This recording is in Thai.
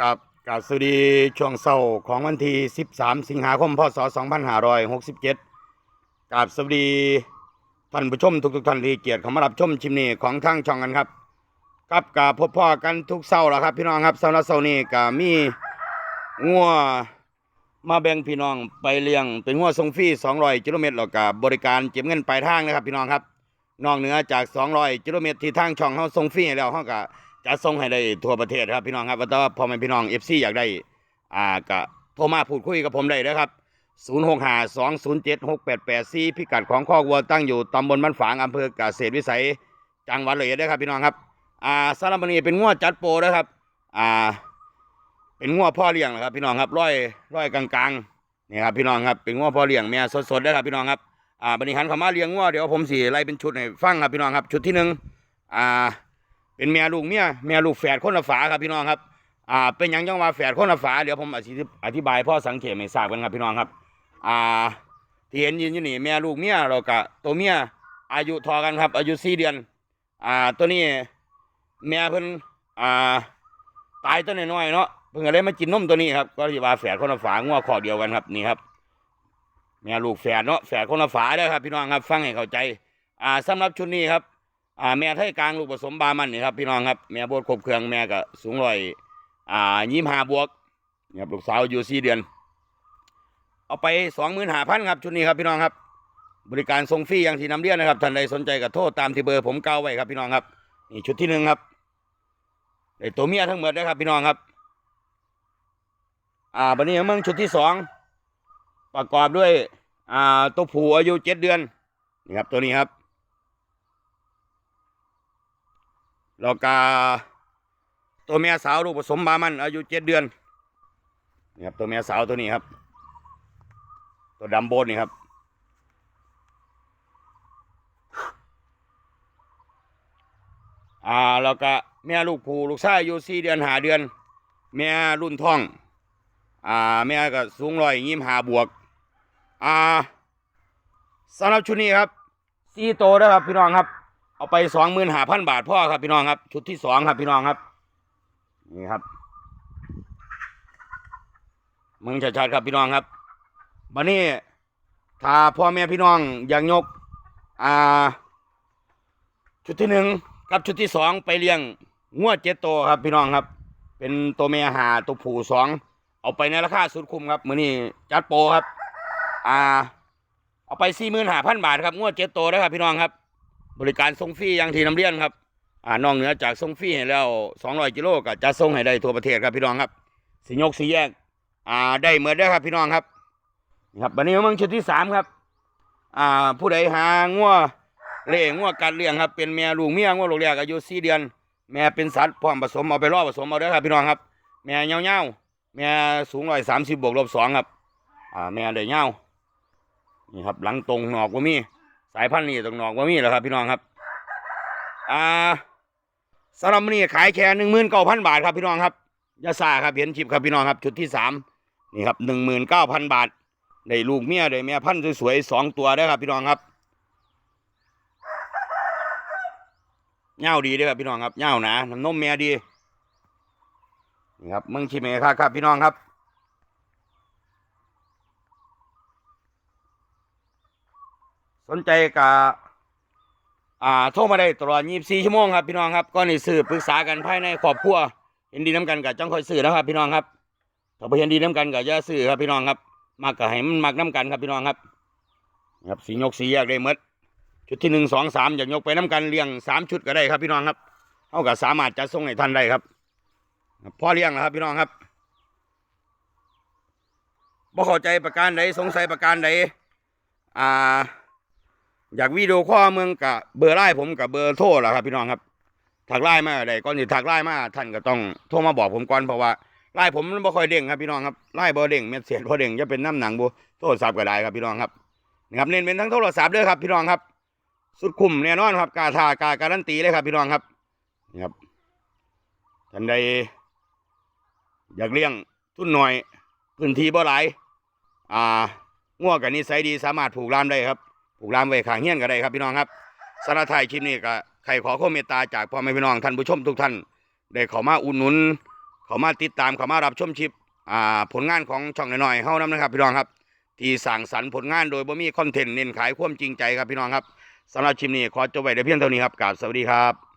กับกับสวัสดีช่วงเช้าของวันที่ 13 สิงหาคม พศ 2567กับสวัสดีท่านผู้ชมทุกๆท่านที่เกียรติเข้ามารับชมชิมนี้ของทางช่องกันครับกับกับพบพ่อกันทุกเช้าแล้วครับ พี่น้องครับสำหรับเช้านี้ก็มีงัวมาแบ่งพี่น้องไปเลี้ยงเป็นงัวทรงฟรี200กิโลเมตรแล้วก็บริการเก็บเงินปลายทางนะครับ พี่น้องครับนอกเหนือจาก 200กิโลเมตรที่ทางช่องเฮาส่งฟรีให้แล้วเฮาก็ จะส่งให้ได้ทั่วประเทศครับพี่น้องครับว่าแต่ว่าพ่อแม่พี่น้อง FC อยากได้อ่าก็โทรมาพูดคุยกับผมได้เด้อครับ0652076884พิกัดของคอกวัวตั้งอยู่ตำบลบ้านฝางอำเภอเกษตรวิสัยจังหวัดเลยเอ็ดเด้อครับพี่น้องครับอ่าสารบนี้เป็นงวดจัดโปรนะครับอ่าเป็นงวดพ่อเลี้ยงนะครับ พี่น้องครับร้อยร้อยกลางๆนี่ครับพี่น้องครับเป็นงวดพ่อเลี้ยงแม่สดๆเด้ครับพี่น้องครับอ่าบริหารเขามาเลี้ยงงัวเดี๋ยวผมสี่ไล่เป็นชุดให้ฟังครับพี่น้องครับ ชุดที่หนึ่งอ่า เป็นแม่ลูกเมียแม่ลูกแฝดคนละฝาครับพี่น้องครับ อ่า เป็นยังจังว่าแฝดคนละฝาเดี๋ยวผมอธิบายพ่อสังเกตให้ทราบกันครับพี่น้องครับ อ่าที่เห็นยืนอยู่นี่แม่ลูกเมียเรากะตัวเมียอายุทอกันครับ อายุสี่เดือน อ่า ตัวนี้แม่เพิ่นอ่าตายตัวน้อยๆเนาะเพิ่งก็เลยมากินนมตัวนี้ครับก็ที่ว่าแฝดคนละฝางัวขอเดียวกันครับนี่ครับแม่ลูกแฝดเนาะแฝดคนละฝาเด้อครับพี่น้องครับ ฟังให้เข้าใจ อ่าสำหรับชุดนี้ครับ อ่าแม่ไทยกลางลูกผสมบามันนี่ครับพี่น้องครับแม่โบดครบเครื่องแม่ก็สูงร้อยอ่ายี่ห้าบวกนี่ครับลูกสาวอยู่สี่เดือน เอาไปสองหมื่นห้าพันครับชุดนี้ครับพี่น้องครับ บริการส่งฟรีอย่างที่นำเรียนนะครับท่านใดสนใจก็โทษตามที่เบอร์ผมเก้าไว้ครับพี่น้องครับนี่ชุดที่หนึ่งครับไอตัวเมียทั้งหมดนะครับพี่น้องครับ อ่าบันนี้เมืองชุดที่สองประกอบด้วย อ่าตัวผู้อายุเจ็ดเดือนนี่ครับตัวนี้ครับ แล้วก็ตัวเมียสาวลูกผสมบามันอายุเจ็ดเดือนนี่ครับตัวเมียสาวตัวนี้ครับ ตัวดำโบนนี่ครับอ่าแล้วก็แม่ลูกผูลูกชายอายุสี่เดือนหาเดือน แม่รุ่นท้องอ่าแม่ก็สูงร้อยยี่หาบวกอ่าสำหรับชุดนี้ครับสี่โตวนะครับพี่น้องครับ เอาไปสองหมื่นหาพันบาทพ่อครับพี่น้องครับ ชุดที่สองครับพี่น้องครับ นี่ครับมึงชัดๆครับพี่น้องครับบันนี้ถ้าพ่อแม่พี่น้องอยากยก อ่า ชุดที่หนึ่งกับชุดที่สองไปเลี้ยงงวดเจ็ดตัวครับพี่น้องครับ เป็นตัวแม่หาตัวผู้สองเอาไปในราคาสุดคุ้มครับมือนี้จัดโปรครับ อ่า เอาไปสี่หมื่นห้าพันบาทครับงวดเจ็ดตัวนะครับพี่น้องครับ บริการส่งฟรีอย่างที่นำเรียนครับ อ่านอกเหนือจากส่งฟรีให้แล้วสองร้อยกิโลก็จะส่งให้ได้ทั่วประเทศครับพี่น้องครับสียกสีแยก อ่าได้เหมือนได้ครับพี่น้องครับนี่ครับวันนี้มึงชุดที่สามครับ อ่า ผู้ใดหางัวเลี้ยงงัวการเลี้ยงครับ เป็นแม่ลูกเมียงัวลูกเลี้ยงอายุสี่เดือน แม่เป็นสัตว์พร้อมผสมเอาไปรอผสมเอาเด้ครับพี่น้องครับ แม่เงาเงาแม่สูงร้อยสามสิบบวกลบสองครับ อ่า แม่เดือยเงานี่ครับ หลังตรงหนอกว่ามี สายพันธุ์นี้ตรงนอกว่ามีแหล้วครับพี่น้องครับอ่าสำหรับนี้ขายแค่หนึ่งหมื่นเก้าพันบาทครับพี่น้องครับยาซาครับเห็นชิปครับพี่น้องครับ ชุดที่สามนี่ครับหนึ่งหมื่นเก้าพันบาทได้ลูกเมียได้แม่พันธุ์สวยๆสองตัวได้ครับพี่น้องครับเง่าดีด้อครับพี่น้องครับเง่าหนาน้ำนมแม่ดีนี่ครับมึงชิมเองครับครับพี่น้องครับ สนใจกับอ่าโทรมาได้ตลอด 24 ชั่วโมงครับพี่น้องครับก็นี่ซื้อปรึกษากันภายในครอบครัวเห็นดีน้ำกันกับจังคอยซื้อนะครับ พี่น้องครับถ้าบ่เห็นดีน้ำกันกับอย่าซื้อครับพี่น้องครับมักก็ให้มันมักน้ำกันครับพี่น้องครับ ครับสียกสีแยกได้หมดชุดที่หนึ่งสองสามอยากยกไปน้ำกันเลี้ยงสามชุดก็ได้ครับพี่น้องครับเท่ากับสามารถจะส่งให้ท่านได้ครับพ่อเลี้ยงนะครับพี่น้องครับบ่เข้าใจประการใดสงสัยประการใดอ่า อยากวิดีโอข้อเมืองกับเบอร์ไล่ผมกับเบอร์โทรแหละครับ พี่น้องครับถักไล่มาได้ก่อนที่ถักไล่มาท่านก็ต้องโทรมาบอกผมก่อนเพราะว่าไล่ผมมันบ่ค่อยเด้งครับพี่น้องครับไล่บ่เด้งเม็ดเสียดบ่เด้งจะเป็นน้ำหนังบ่โทรศัพท์ก็ได้ครับพี่น้องครับนะครับเน้นเป็นทั้งโทรศัพท์ด้อครับ พี่น้องครับ สุดคุ้มแน่นอนครับกาทากาการันตีเลยครับ พี่น้องครับนี่ครับท่านใดอยากเลี้ยงทุนหน่อยพื้นที่บ่หลายอ่าง่วกันนิสัยดีสามารถผูกรามได้ครับ ผูกลามไว้ข้างเฮี้ยนก็ได้ครับพี่น้องครับสารบไทายคลิปนี้ก็ใครขอความเมตตาจากพ่อแม่พี่น้องท่านผู้ชมทุกท่านได้เข้ามาอุดหนุนเขามาติดตามเขามารับชมชิปอ่าผลงานของช่องน้อยๆเฮานํนะครับพี่น้องครับ ที่สั่งสรรค์ผลงานโดยบ่มีคอนเทนต์เน้นขายความจริงใจครับพี่น้องครับสำหรับชิปนี้ขอจบไว้แต่เพียงเท่านี้ครับกราบสวัสดีครับ